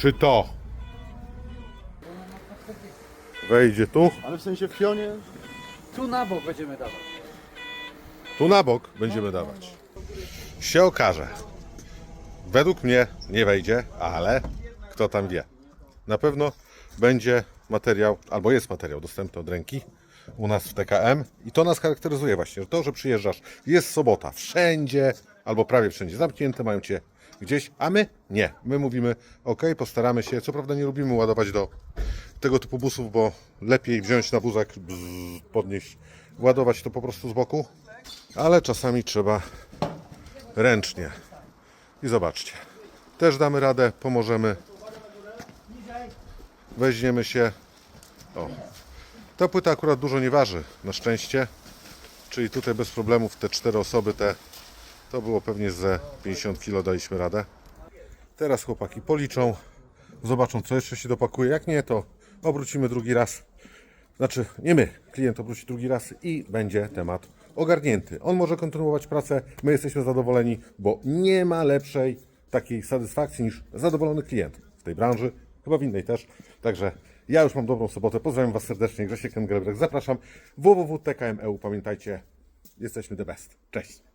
czy to? Wejdzie tu, Ale w sensie w pionie Tu na bok będziemy dawać. tu na bok będziemy dawać. Się okaże. Według mnie nie wejdzie, ale kto tam wie. Na pewno będzie materiał, albo jest materiał dostępny od ręki u nas w TKM i to nas charakteryzuje właśnie. To, że przyjeżdżasz, jest sobota, wszędzie, albo prawie wszędzie zamknięte, mają cię gdzieś, a my nie. My mówimy, ok, postaramy się. Co prawda nie lubimy ładować do tego typu busów, bo lepiej wziąć na wózek, bzz, podnieść, ładować to po prostu z boku, ale czasami trzeba ręcznie. I zobaczcie, też damy radę, pomożemy. Weźmiemy się. O. Ta płyta akurat dużo nie waży, na szczęście. Czyli tutaj bez problemów te cztery osoby, te to było pewnie ze 50 kg daliśmy radę. Teraz chłopaki policzą, zobaczą co jeszcze się dopakuje. Jak nie, to obrócimy drugi raz. Znaczy, nie my, klient obróci drugi raz i będzie temat ogarnięty. On może kontynuować pracę, my jesteśmy zadowoleni, bo nie ma lepszej takiej satysfakcji niż zadowolony klient w tej branży, chyba w innej też. Także ja już mam dobrą sobotę. Pozdrawiam Was serdecznie. Grzesiek Engelbrech. Zapraszam www.tkm.eu. Pamiętajcie, jesteśmy the best. Cześć.